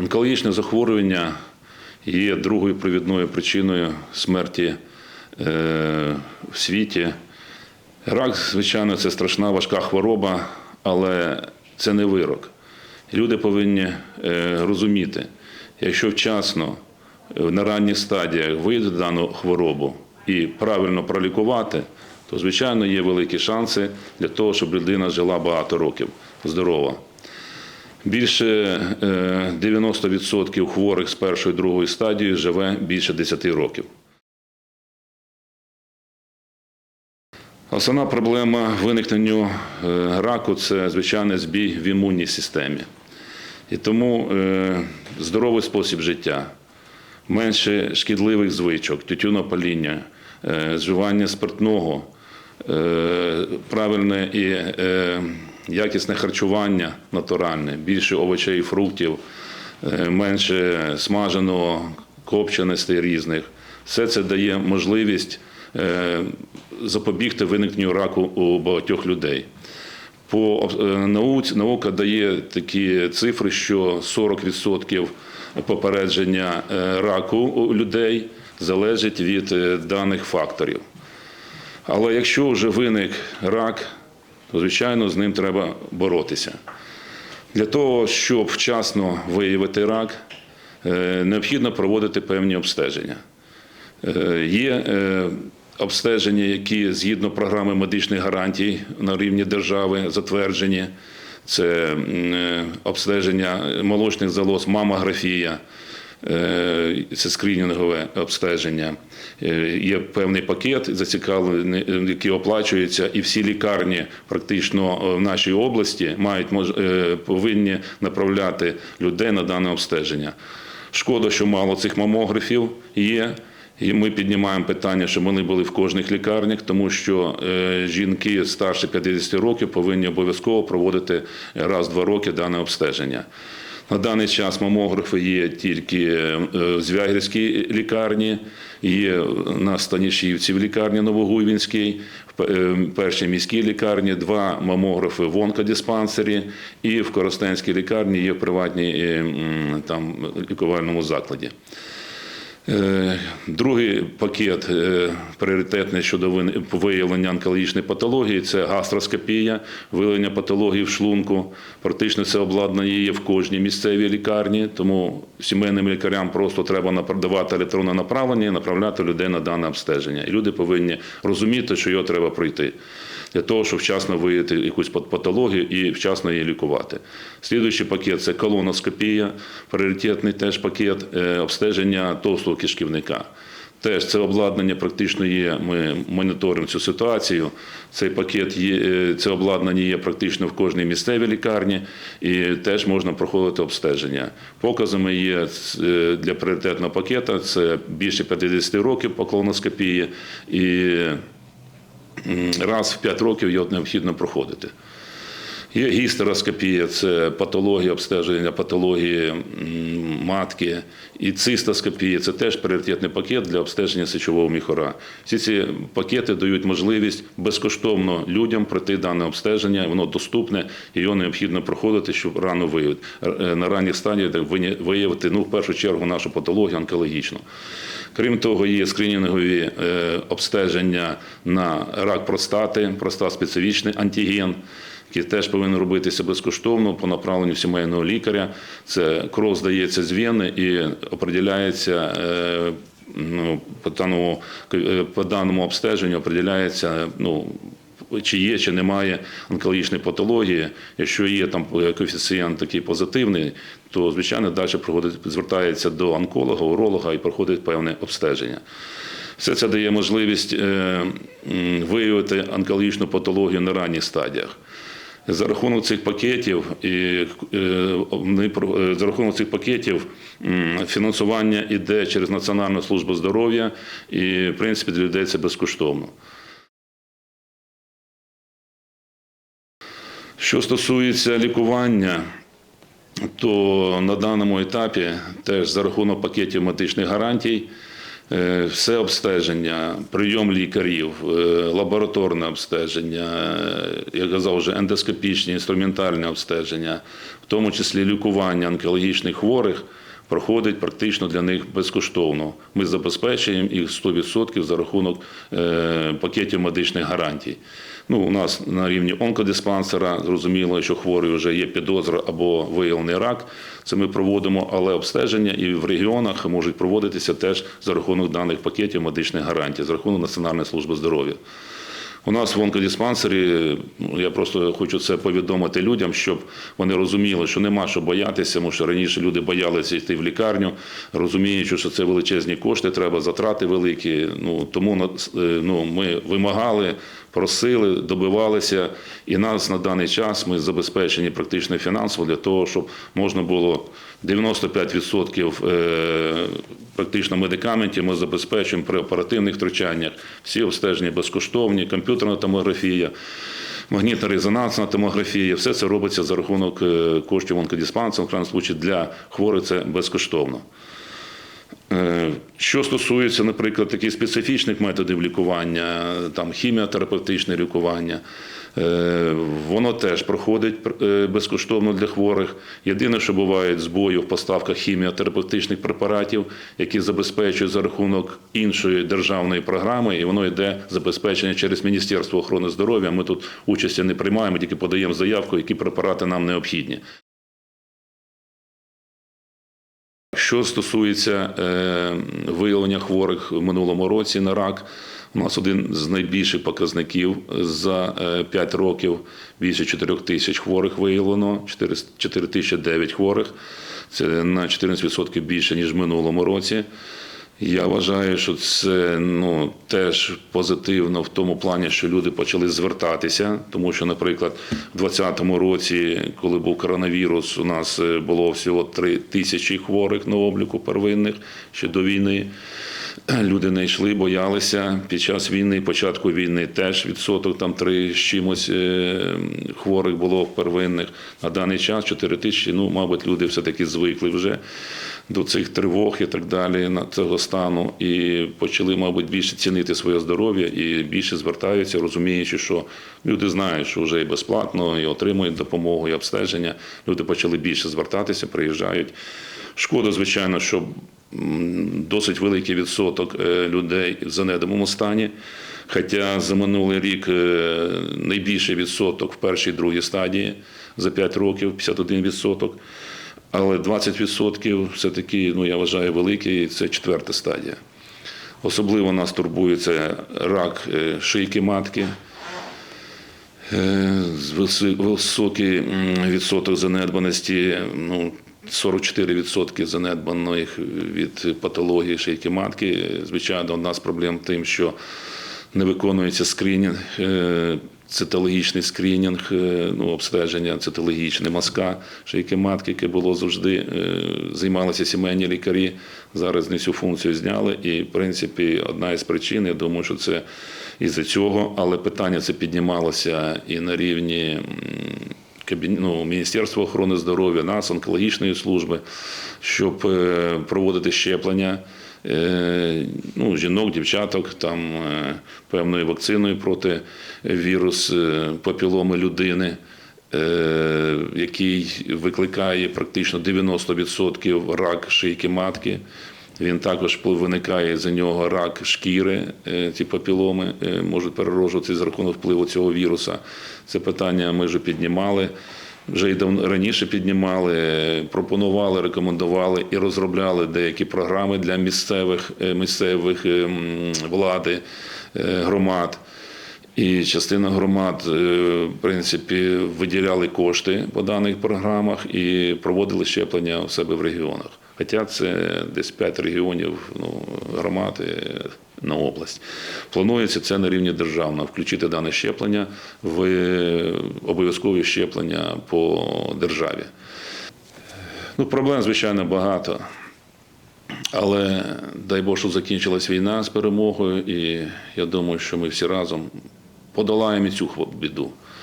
Онкологічне захворювання є другою провідною причиною смерті е, в світі. Рак, звичайно, це страшна важка хвороба, але це не вирок. Люди повинні е, розуміти, якщо вчасно е, на ранніх стадіях виявити дану хворобу і правильно пролікувати, то звичайно є великі шанси для того, щоб людина жила багато років здорова. Більше е, 90% хворих з першої другої стадії живе більше 10 років. Основна проблема виникнення е, раку це звичайний збій в імунній системі. І тому е, здоровий спосіб життя, менше шкідливих звичок, тютюнопаління, е, вживання спиртного, е, правильне і е, якісне харчування натуральне, більше овочей і фруктів, е, менше смаженого, копченостей різних. Все це дає можливість е, запобігти виникненню раку у багатьох людей. По е, науці наука дає такі цифри, що 40% попередження раку у людей залежить від даних факторів. Але якщо вже виник рак, то звичайно з ним треба боротися. Для того, щоб вчасно виявити рак, е, необхідно проводити певні обстеження. Е, Є е, обстеження, які згідно програми медичних гарантій на рівні держави затверджені. Це обстеження молочних залоз, мамографія, це скринінгове обстеження. Е, Є певний пакет зацікавлений, е, який оплачується, і всі лікарні практично е, в нашій області мають е, повинні направляти людей на дане обстеження. Шкода, що мало цих мамографів є. І ми піднімаємо питання, щоб вони були в кожних лікарнях, тому що е, жінки старше 50 років повинні обов'язково проводити раз в два роки дане обстеження. На даний час мамографи є тільки е, в Звягельській лікарні, є на Станішівці в лікарні Новогуйвінській, в е, першій міській лікарні, два мамографи в онкодиспансері і в Коростенській лікарні є в приватній е, там, лікувальному закладі. Е, Другий пакет е, пріоритетний щодо виявлення онкологічної патології це гастроскопія, виявлення патології в шлунку. Практично це обладнання є в кожній місцевій лікарні, тому сімейним лікарям просто треба давати електронне направлення і направляти людей на дане обстеження. І люди повинні розуміти, що його треба пройти для того, щоб вчасно виявити якусь пат- патологію і вчасно її лікувати. Слідуючий пакет це колоноскопія, пріоритетний теж пакет е, обстеження товстого кишківника. Теж це обладнання практично є. Ми моніторимо цю ситуацію. Цей пакет є, е, це обладнання є практично в кожній місцевій лікарні, і теж можна проходити обстеження. Показами є е, для пріоритетного пакета це більше 50 років по колоноскопії і раз в 5 років його необхідно проходити. Є гістероскопія, це патологія обстеження патології матки, і цистоскопія це теж пріоритетний пакет для обстеження сечового міхора. Всі ці пакети дають можливість безкоштовно людям пройти дане обстеження, воно доступне, його необхідно проходити, щоб рано виявити на ранніх стадіях виявити ну, в першу чергу нашу патологію онкологічну. Крім того, є скринінгові е, обстеження на рак простати, проста специфічний антиген, який теж повинен робитися безкоштовно по направленню сімейного лікаря. Це кров здається з вени і определяється. е, Ну, по даному, е, по даному обстеженню определяється ну, чи є, чи немає онкологічної патології. Якщо є там коефіцієнт такий позитивний, то звичайно далі проходить, звертається до онколога, уролога і проходить певне обстеження. Все це дає можливість е, виявити онкологічну патологію на ранніх стадіях. За рахунок цих пакетів і е, е, за рахунок цих пакетів фінансування йде через Національну службу здоров'я, і в принципі для людей це безкоштовно. Що стосується лікування, то на даному етапі теж за рахунок пакетів медичних гарантій Е, Все обстеження, прийом лікарів, е, лабораторне обстеження, як я казав вже ендоскопічні, інструментальне обстеження, в тому числі лікування онкологічних хворих, проходить практично для них безкоштовно. Ми забезпечуємо їх 100% за рахунок е, пакетів медичних гарантій. Ну, у нас на рівні онкодиспансера зрозуміло, що хворий вже є підозра або виявлений рак. Це ми проводимо, але обстеження і в регіонах можуть проводитися теж за рахунок даних пакетів медичних гарантій, за рахунок Національної служби здоров'я. У нас в онкодиспансері, ну, я просто хочу це повідомити людям, щоб вони розуміли, що нема що боятися, тому що раніше люди боялися йти в лікарню, розуміючи, що це величезні кошти, треба затрати великі. Ну тому е, ну, ми вимагали, просили, добивалися, і нас на даний час ми забезпечені практично фінансово для того, щоб можна було 95% е, практично медикаментів ми забезпечуємо при оперативних втручаннях. Всі обстеження безкоштовні, комп'ютерна томографія, магнітно-резонансна томографія. Все це робиться за рахунок е, коштів онкодиспансеру, в крайньому случаї для хворих це безкоштовно. Е, Що стосується, наприклад, таких специфічних методів лікування, там хіміотерапевтичне лікування, е, воно теж проходить е, безкоштовно для хворих. Єдине, що буває збої в поставках хіміотерапевтичних препаратів, які забезпечують за рахунок іншої державної програми, і воно йде забезпечення через Міністерство охорони здоров'я. Ми тут участі не приймаємо, тільки подаємо заявку, які препарати нам необхідні. Що стосується е, виявлення хворих в минулому році на рак, у нас один з найбільших показників за 5 років. Більше 4 тисяч хворих виявлено, 4 тисячі 9 хворих. Це на 14% більше, ніж в минулому році. Я вважаю, що це ну, теж позитивно в тому плані, що люди почали звертатися, тому що, наприклад, у 2020 році, коли був коронавірус, у нас е, було всього 3 тисячі хворих на обліку первинних ще до війни. Люди не йшли, боялися. Під час війни, початку війни, теж відсоток там три з чимось е, хворих було первинних. На даний час 4 тисячі, ну, мабуть, люди все-таки звикли вже до цих тривог і так далі, на цього стану, і почали, мабуть, більше цінити своє здоров'я і більше звертаються, розуміючи, що люди знають, що вже і безплатно, і отримують допомогу, і обстеження. Люди почали більше звертатися, приїжджають. Шкода, звичайно, що досить великий відсоток е, людей в занедбаному стані. Хоча за минулий рік е, найбільший відсоток в першій другій стадії за 5 років 51%. Але 20% все-таки, ну я вважаю, великий, це четверта стадія. Особливо нас турбує це рак е, шийки матки, високий відсоток занедбаності, ну, 44% занедбаних від патології шийки матки. Звичайно, одна з проблем тим, що не виконується скринінг, е, цитологічний скринінг, е, ну, обстеження цитологічне мазка шийки матки, яке було завжди, е, займалися сімейні лікарі. Зараз не цю функцію зняли. І, в принципі, одна із причин, я думаю, що це із-за цього, але питання це піднімалося і на рівні. Ну, Міністерства охорони здоров'я, нас, онкологічної служби, щоб е, проводити щеплення е, ну, жінок, дівчаток там, е, певною вакциною проти вірус е, папіломи людини, який викликає практично 90% рак шийки матки. Він також виникає за нього рак шкіри, е, ці папіломи е, можуть перероджуватися за рахунок впливу цього віруса. Це питання ми вже піднімали. Вже й давно раніше піднімали, е, пропонували, рекомендували і розробляли деякі програми для місцевих місцевих влади, громад. І частина громад, в принципі, виділяли кошти по даних програмах і проводили щеплення у себе в регіонах. Хоча це десь 5 регіонів ну, громад е, на область. Планується це на рівні державного включити дане щеплення в обов'язкові щеплення по державі. Ну, проблем, звичайно, багато. Але дай Бог, щоб закінчилась війна з перемогою, і я думаю, що ми всі разом подолаємо цю біду.